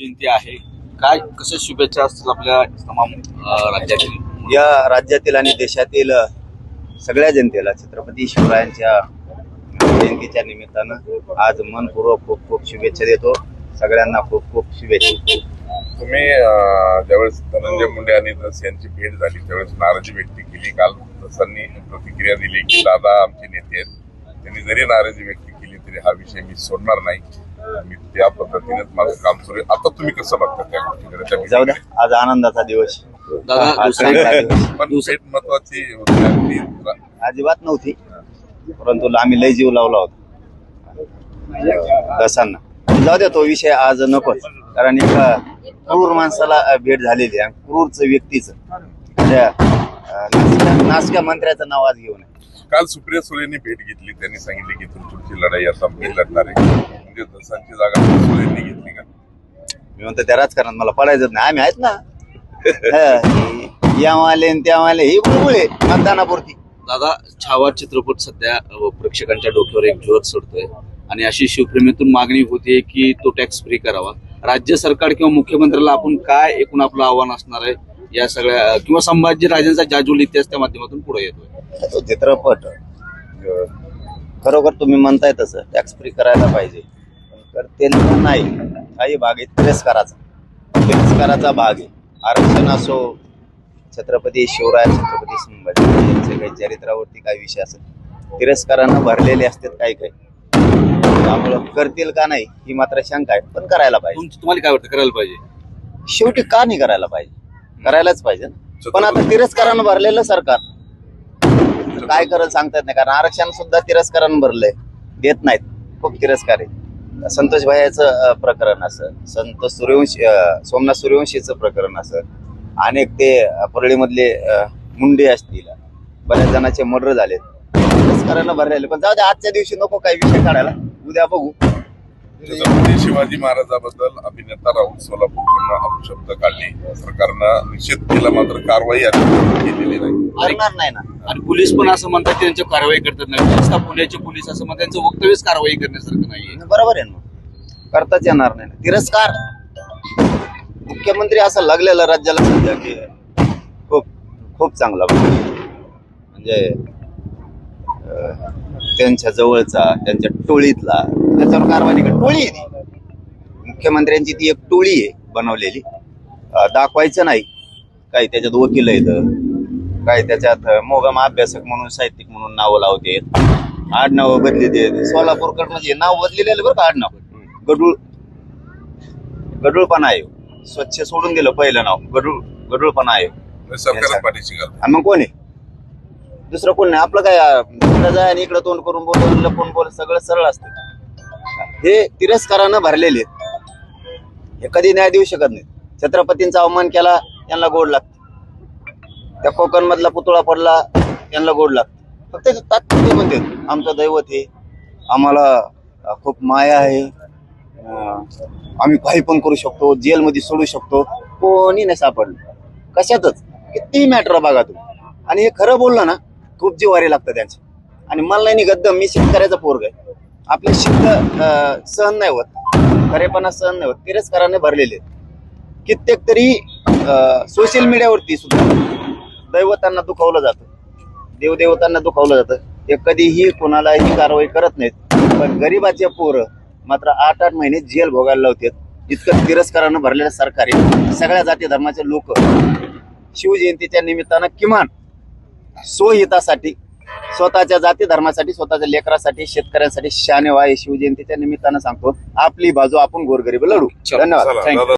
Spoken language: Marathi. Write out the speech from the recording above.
जयंती आहे. काय कशा शुभेच्छा असतील आपल्या तमाम राज्यातील? या राज्यातील आणि देशातील सगळ्या जनतेला छत्रपती शिवरायांच्या जयंतीच्या निमित्तानं आज मनपूर्वक खूप खूप शुभेच्छा देतो. सगळ्यांना खूप खूप शुभेच्छा. तुम्ही ज्यावेळेस धनंजय मुंडे आणि दस यांची भेट झाली त्यावेळेस नाराजी व्यक्त केली. काल दसांनी प्रतिक्रिया दिली की दादा आमचे नेते आहेत. त्यांनी जरी नाराजी व्यक्त केली तरी हा विषय मी सोडणार नाही. मी त्या पद्धतीनेच माझं काम सुरू आहे. आता तुम्ही कसं बघता त्या गोष्टीकडे? जाऊ द्या. आज आनंदाचा दिवस. दादा. पण भेट महत्वाची होती अगदी अजिबात नव्हती. परंतु आम्ही लय जीव लावला होता. दसांना जाऊ द्या तो विषय आज नकोच कारण एका क्रूर माणसाला अ, भेट झालेली आहे. आणि क्रूरच व्यक्तीच. त्या अ, नासक्या- नासक्या मंत्र्याचं नाव आज घेऊन काल सुप्रिया सुळेंनी भेट घेतली त्यांनी सांगितले की तुमची लढाई आता मी लढणार आहे. म्हणजे दसांची जागा सुळेंनी घेतली का? मी म्हणतो त्या राजकारणात मला पडायचं नाही. आम्ही आहेत ना. हं, यावाले आणि त्यावाले ही बुळबुळे मतदानापुरती. दादा छावा चित्रपट सध्या प्रेक्षकांच्या डोक्यावर एक जोर सोडतोय. आणि अशी शिवप्रेमीतून मागणी होते की तो टॅक्स फ्री करावा. राज्य सरकार किंवा मुख्यमंत्र्याला आपण काय एकूण आपलं आव्हान असणार आहे? या सगळ्या किंवा संभाजी राजांचा जाजूल इतिहास त्या माध्यमातून पुढे येतोय. तो चित्रपट खरोखर तुम्ही म्हणताय तसं टॅक्स फ्री करायला पाहिजे. करतील का नाही. काही भाग आहे तिरस्काराचा. तिरस्काराचा भाग आहे. आरक्षण असो छत्रपती शिवराय छत्रपती संभाजी यांचे काही चरित्रावरती काही विषय असेल तिरस्कारानं भरलेले असतात काही काही. त्यामुळं करतील का नाही ही मात्र शंका आहे पण करायला पाहिजे. तुम- तुम्हाला काय वाटतं करायला पाहिजे? शेवटी का नाही करायला पाहिजे? करायलाच पाहिजे. पण आता तिरस्कारानं भरलेलं सरकार. काय करत सांगता येत नाही कारण आरक्षण सुद्धा तिरस्कारानं भरलंय. देत नाहीत. खूप तिरस्कार आहे. संतोष भायाचं प्रकरण असं. संतोष सूर्यवंशी सोमनाथ सूर्यवंशीचं प्रकरण असं. अनेक ते परळीमधले मुंडे असतील. बऱ्याच जणांचे मर्डर झालेत. तिरस्कारानं भरलेले. पण जाऊ दे आजच्या दिवशी नको काही विषय काढायला. उद्या बघू. छत्रपती शिवाजी महाराजाबद्दल अभिनेता राहुल सोलापूरकडनं अपशब्द काढले. सरकारनं निषेध केला मात्र कारवाई अद्याप केलेली नाही. करणार नाही ना. आणि पोलीस पण असं म्हणतात की त्यांच्या कारवाई करतात नाही. विशेषतः पुण्याचे पोलीस असं म्हणतात त्यांचं वक्तव्यच कारवाई करण्यासारखं नाहीये. बरोबर आहे ना. करताच येणार नाही. ना. तिरस्कार. मुख्यमंत्री असं लागलेलं राज्याला सध्या की खूप खूप चांगला म्हणजे अं, त्यांच्या जवळचा त्यांच्या टोळीतला. त्याच्यावर कारवाई. टोळी आहे मुख्यमंत्र्यांची ती एक टोळी आहे बनवलेली. दाखवायचं नाही. काही त्याच्यात वकील आहेत. काही त्याच्यात मोगम अभ्यासक म्हणून साहित्यिक म्हणून नावं लावते. आडनावं बदली देत सोलापूरकड म्हणजे नाव बदलेलं बरं का आडनाव. गडूळ गडूळपणा आहे. स्वच्छ सोडून दिलं पहिलं नाव. गडूळ गडूळपणा आहे. आणि मग कोण आहे? दुसरं कोण नाही. आपलं काय इकडं जाय आणि इकडं तोंड करून बोल लपून बोल सगळं सरळ असतं. हे तिरस्कारानं भरलेले आहेत. हे कधी न्याय देऊ शकत नाही छत्रपतींचा अवमान केला त्यांना गोड लागते. त्या कोकण मधला पुतळा पडला त्यांना गोड लागते. फक्त तात्पुरते म्हणते आमचं दैवत हे. आम्हाला खूप माया आहे. आम्ही काही पण करू शकतो जेलमध्ये सोडू शकतो. कोणी नाही सापडलं. कशातच? किती मॅटर बघा तुम्ही. आणि हे खरं बोललं ना खूप जीवारी लागतं त्यांचं. आणि मला नाही निघत दम मी शेतकऱ्याचा पोरग आहे. आपले शिद्ध अं, सहन नाही होत. खरेपणा सहन नाही होत. तिरस्काराने भरलेले आहेत. कित्येक तरी सोशल मीडियावरती सुद्धा दैवतांना दुखावलं जातं. देवदेवतांना दुखावलं जातं. हे कधीही कोणालाही कारवाई करत नाहीत. पण गरीबाचे पोरं मात्र आठ आठ महिने जेल भोगायला लावतात. इतकं तिरस्कारानं भरलेलं सरकार आहे. सगळ्या जाती धर्माचे लोक. शिवजयंतीच्या निमित्तानं किमान स्वहितासाठी स्वतःच्या जाती धर्मासाठी स्वतःच्या लेकरासाठी शेतकऱ्यांसाठी शाने व्हा हे शिवजयंतीच्या निमित्तानं सांगतो. आपली बाजू आपण गोरगरीब लढू. धन्यवाद. थँक्यू